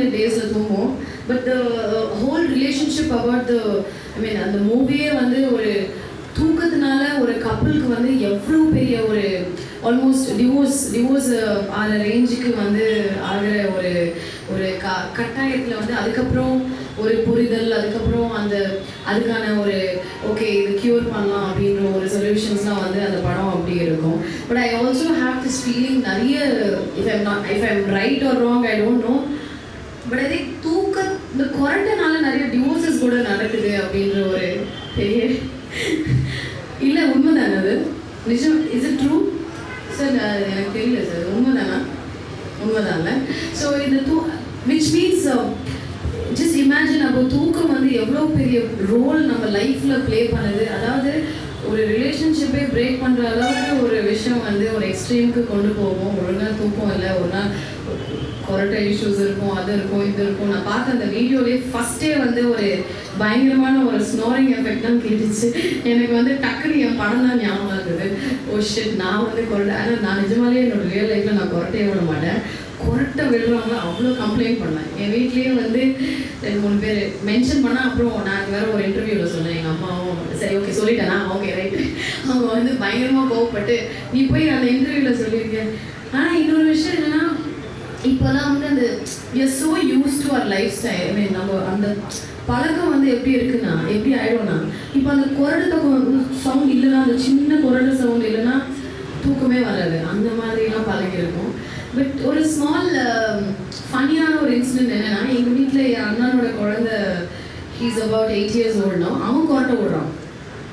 their days at home. But whole relationship about the I mean அந்த மூவியே வந்து ஒரு தூக்கத்தினால ஒரு கப்பலுக்கு வந்து எவ்வளோ பெரிய ஒரு ஆல்மோஸ்ட் டிவோர்ஸ் டிவோர்ஸ் ஆகிற ரேஞ்சுக்கு வந்து ஆகிற ஒரு ஒரு க கட்டாயத்தில் வந்து அதுக்கப்புறம் ஒரு புரிதல் அதுக்கப்புறம் அந்த அதுக்கான ஒரு ஓகே இது க்யூர் பண்ணலாம் அப்படின்ற ஒரு சொல்யூஷன்ஸ்லாம் வந்து அந்த படம் அப்படி இருக்கும் but I also have this feeling நிறைய if I'm not if I'm right or wrong I don't know but அதே தூக்க இந்த கொரட்டனால நிறைய டிவோர்ஸஸ் கூட நடக்குது அப்படின்ற ஒரு பெரிய இல்லை உண்மைதானே அது? நிஜம் இஸ் இட் ட்ரூ சார் எனக்கு தெரியல சார் உண்மைதானா? உண்மைதான்ல ஸோ இந்த தூ விச் மீன்ஸ் ஜஸ்ட் இமேஜின் அப்போ தூக்கம் வந்து எவ்வளோ பெரிய ரோல் நம்ம லைஃப்பில் ப்ளே பண்ணுது. அதாவது ஒரு ரிலேஷன்ஷிப்பே பிரேக் பண்ணுற அளவுக்கு ஒரு விஷயம் வந்து ஒரு எக்ஸ்ட்ரீமுக்கு கொண்டு போவோம் ஒழுங்காக தூக்கம் இல்லை ஒரு நாள் கொரட்டை இஷ்யூஸ் இருக்கும் அது இருக்கும் இது இருக்கும். நான் பார்த்த அந்த வீடியோலேயே ஃபஸ்ட்டே வந்து ஒரு பயங்கரமான ஒரு ஸ்னோரிங் எஃபெக்ட் தான் கேட்டுச்சு. எனக்கு வந்து டக்குனு என் படம் தான் ஞாபகம் இருந்தது ஓ ஷிட் நான் வந்து கொரட்டை ஆனால் நான் நிஜமாலே என்னோட ரியல் லைஃப்பில் நான் கொரட்டையே விட மாட்டேன். கொரட்டை விடுறவங்க அவ்வளோ கம்ப்ளைண்ட் பண்ணேன். என் வீட்லேயே வந்து ரெண்டு மூணு பேர் மென்ஷன் பண்ணால் அப்புறம் நான் வேற ஒரு இன்டர்வியூவில் சொன்னேன். எங்கள் அம்மாவும் சரி ஓகே சொல்லிட்டேனா. ஓகே ரைட்டு அவங்க வந்து பயங்கரமாக கோவப்பட்டு நீ போய் அந்த இன்டர்வியூவில் சொல்லியிருக்கேன் ஆனால் இன்னொரு விஷயம் என்னென்னா இப்போலாம் வந்து அந்த as so used to our lifestyle I mean நம்ம அந்த பழக்கம் வந்து எப்படி இருக்குன்னா எப்படி ஆயிடும்னா இப்போ அந்த குரடு சவுண்ட் இல்லைன்னா அந்த சின்ன குரடு சவுண்ட் இல்லைன்னா தூக்கமே வராது. அந்த மாதிரிலாம் பழகிருக்கும் பட் ஒரு ஸ்மால் ஃபன்னியான um, ஒரு இன்சிடென்ட் என்னன்னா எங்கள் வீட்டில் என் அண்ணனோட குழந்தை ஹீஸ் அபவுட் எயிட் இயர்ஸ் ஓல்ட்னோ அவன் குரட்டை விடுறான்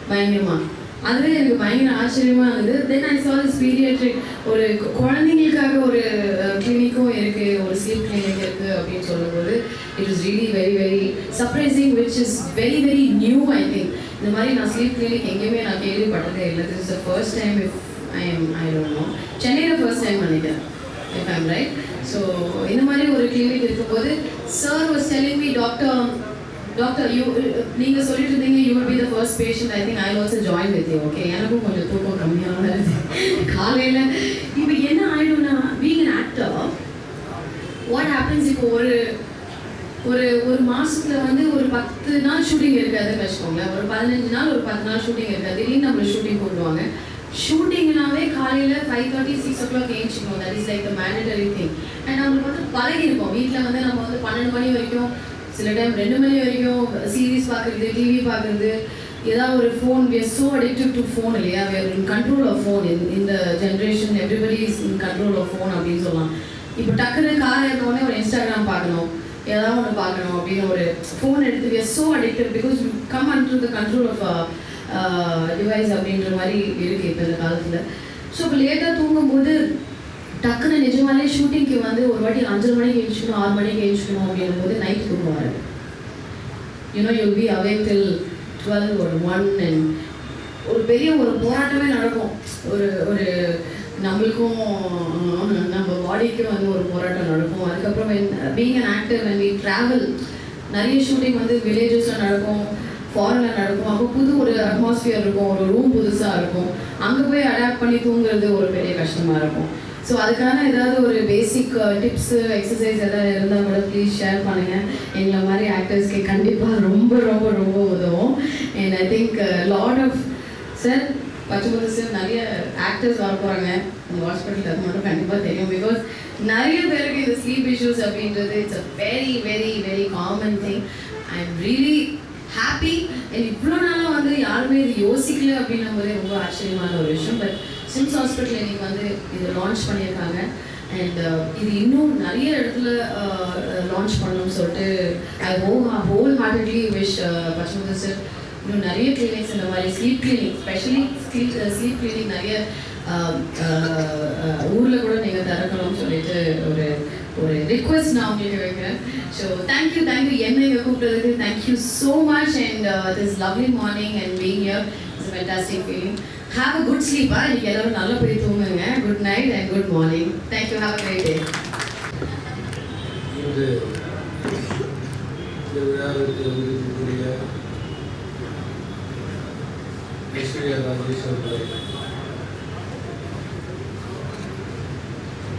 பயங்கரமாக அதுவே எனக்கு பயங்கர ஆச்சரியமா இருந்தது. தென் ஐ saw this pediatric ஒரு குழந்தைங்களுக்காக ஒரு uh, கிளினிக்கும் இருக்கு. ஒரு ஸ்லீப் கிளினிக் இருக்கு அப்படின்னு சொல்லும்போது it is really very very surprising which is very very new I think இந்த மாதிரி நான் ஸ்லீப் கிளினிக் எங்கேயுமே நான் கேள்விப்பட்டதே இல்லை. This is the first time if I am I don't know சென்னையில் ஃபர்ஸ்ட் டைம் பண்ணிட்டேன் இஃப் ஐம் ரைட் ஸோ இந்த மாதிரி ஒரு கிளினிக் இருக்கும்போது sir was telling me doctor doctor you நீங்கள் சொல்லிட்டு இருந்தீங்க you will be the first patient I think I also join with you okay எனக்கும் கொஞ்சம் தூக்கம் கம்மியாக இருந்தது காலையில் இப்போ என்ன ஆயிடும்னா being an actor what happens இப்போ ஒரு ஒரு ஒரு மாசத்துல வந்து ஒரு பத்து நாள் ஷூட்டிங் இருக்காதுன்னு வச்சுக்கோங்களேன். ஒரு பதினஞ்சு நாள் ஒரு பத்து நாள் ஷூட்டிங் இருக்காது இல்லைன்னு நம்மளை ஷூட்டிங் கொண்டுவாங்க ஷூட்டிங்னாவே காலையில் five thirty six o'clock ஏஞ்சிக்கணும் that is like the mandatory thing and நம்மளுக்கு வந்து பழகிருக்கோம். வீட்டில் வந்து நம்ம வந்து பன்னெண்டு மணி வரைக்கும் சில டைம் ரெண்டு மணி வரைக்கும் சீரிஸ் பார்க்குறது டிவி பார்க்குறது ஏதாவது ஒரு phone we are so addicted phone இல்லையா? We in in control of phone. இந்த generation everybody is in control of phone அப்படின்னு சொல்லலாம். இப்போ டக்குன்னு கார் ஏறினோடனே ஒரு இன்ஸ்டாகிராம் பார்க்கணும். ஏதாவது ஒன்று பார்க்கணும் அப்படின்னு ஒரு ஃபோன் எடுத்து we are so addicted because we come under the device அப்படின்ற மாதிரி இருக்குது இப்போ இந்த காலத்தில். ஸோ இப்போ லேட்டாக தூங்கும்போது டக்குன்னு நிஜமாலே ஷூட்டிங்க்கு வந்து ஒரு வாட்டி அஞ்சரை மணிக்கு எழுச்சிக்கணும் ஆறு மணிக்கு எழுச்சிக்கணும் அப்படின்னும் போது நைட் தூக்கம் வராது. You know you be away till twelve ஒரு ஒன் அண்ட் ஒரு பெரிய ஒரு போராட்டமே நடக்கும். ஒரு ஒரு நம்மளுக்கும் நம்ம பாடிக்கும் வந்து ஒரு போராட்டம் நடக்கும். அதுக்கப்புறம் being an actor when we travel நிறைய ஷூட்டிங் வந்து வில்லேஜஸில் நடக்கும். ஃபாரினில் நடக்கும். அப்போ புது ஒரு அட்மாஸ்பியர் இருக்கும் ஒரு ரூம் புதுசாக இருக்கும். அங்கே போய் அடாப்ட் பண்ணி தூங்குறது ஒரு பெரிய கஷ்டமாக இருக்கும். ஸோ அதுக்கான ஏதாவது ஒரு பேசிக் டிப்ஸு எக்ஸசைஸ் ஏதாவது இருந்தால் கூட ப்ளீஸ் ஷேர் பண்ணுங்கள் எங்களை மாதிரி ஆக்டர்ஸ்க்கு கண்டிப்பாக ரொம்ப ரொம்ப ரொம்ப உதவும். And I think lot of sir Pachaimuthu sir நிறைய ஆக்டர்ஸ் வர போகிறாங்க உங்கள் ஹாஸ்பிட்டலில் அது மட்டும் கண்டிப்பாக தெரியும். பிகாஸ் நிறைய பேருக்கு இந்த ஸ்லீப் இஷ்யூஸ் அப்படின்றது it's a very very very common thing I am really happy இவ்வளோ நாளாக வந்து யாருமே இது யோசிக்கல அப்படின்னும் போதே ரொம்ப ஆச்சரியமான ஒரு விஷயம். பட் சிம்ஸ் ஹாஸ்பிட்டல் இன்னைக்கு வந்து இதை லான்ச் பண்ணியிருக்காங்க. அண்ட் uh, இது இன்னும் நிறைய இடத்துல uh, லான்ச் பண்ணணும்னு சொல்லிட்டு ஐ ஹோ whole heartedly wish Pachamuthu sir இன்னும் நிறைய கிளினிக்ஸ் இந்த மாதிரி sleep clinic specially sleep sleep clinic நிறைய uh, ஊரில் கூட நீங்கள் திறக்கணும்னு சொல்லிட்டு ஒரு ரிக்வெஸ்ட் நான் உங்களுக்கு வைக்கிறேன். ஸோ தேங்க்யூ தேங்க்யூ என்ன இங்கே கூப்பிட்டதுக்கு thank you so much and this lovely morning and being here it's fantastic feeling have a good ஸ்லீப்பா இன்னைக்கு எல்லாரும் நல்லா போய் தூங்குங்க good night and good morning thank you have a great day விழாவிற்கு வந்திருக்கக்கூடிய ஐஸ்வர்யா ராஜேஷ்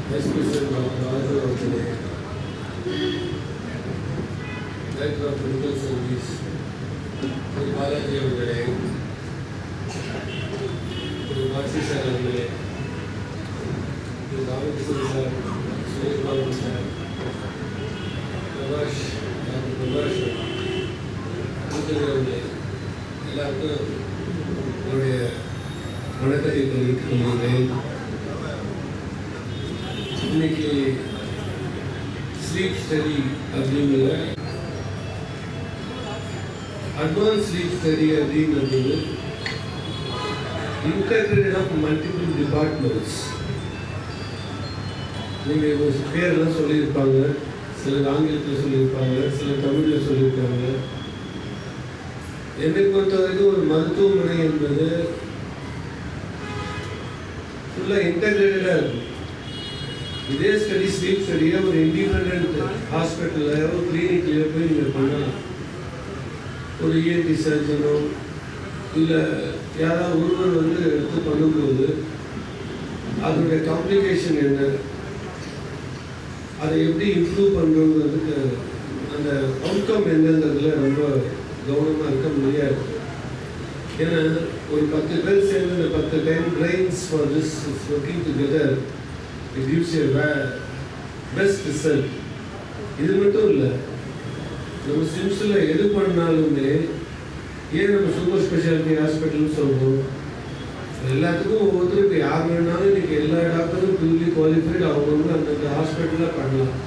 அவர்களை எஸ்பி டாக்டர் ராஜு அவர்களே டைரக்டர் ஆஃப் மெடிக்கல் சர்வீஸ் திரு பாலாஜி அவர்களே திரு மாசி சார் அவர்களே திரு Ramakrishnan sir Suresh Babu sir Prakash doctor Prakash மூத்தர் அவர்களே எல்லாருக்கும் என்னுடைய வணக்கத்தை தெரிவித்துக் கொள்கிறேன் இன்னைக்கு ஸ்லீப் ஸ்டடி அப்படிங்கிற அட்வான்ஸ் ஸ்லீப் ஸ்டடி அப்படிங்கிறது இன்டகிரேட்டட் ஆஃப் மல்டிபிள் டிபார்ட்மெண்ட்ஸ். நீங்கள் ஒரு பேரெல்லாம் சொல்லியிருப்பாங்க சிலர் ஆங்கிலத்தில் சொல்லியிருப்பாங்க சிலர் தமிழில் சொல்லியிருக்காங்க. என்னை பொறுத்த வரைக்கும் ஒரு மருத்துவமனை என்பது ஃபுல்லாக இன்டகிரேட்டடாக இருக்கும். இதே ஸ்டடி ஸ்லீப் ஸ்டடியை ஒரு இண்டிபெண்ட் ஹாஸ்பிட்டல்லையோ கிளினிக்லையோ போய் நீங்கள் பண்ணலாம். ஒரு இஎன்டி சர்ஜனோ இல்லை யாராவது ஒருவர் வந்து எடுத்து பண்ணும்போது அதனுடைய காம்ப்ளிகேஷன் என்ன அதை எப்படி இம்ப்ரூவ் பண்ணுறதுக்கு அந்த அவுட்கம் என்னங்கிறதுல ரொம்ப கவனமாக இருக்க முடியாது. ஏன்னா ஒரு பத்து பேர் சேர்ந்து இந்த பத்து time brains for this is working together it gives a best result இது மட்டும் இல்லை நம்ம சிம்ஸில் எது பண்ணாலுமே ஏன் நம்ம சூப்பர் ஸ்பெஷாலிட்டி ஹாஸ்பிட்டல்னு சொல்கிறோம் எல்லாத்துக்கும் ஒவ்வொருத்தருக்கு யார் வேணாலும் இன்னைக்கு எல்லா டாக்டரும் ஃபுல்லி குவாலிஃபைடு அவங்கவுங்க அந்தந்த ஹாஸ்பிட்டலில் பண்ணலாம்.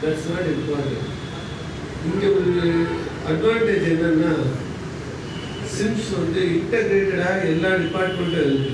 தட்ஸ் நாட் இம்பார்ட்டன்ட் இங்கே ஒரு அட்வான்டேஜ் என்னென்னா சிம்ஸ் வந்து இன்டகிரேட்டடாக எல்லா டிபார்ட்மெண்ட்டும் இருக்குது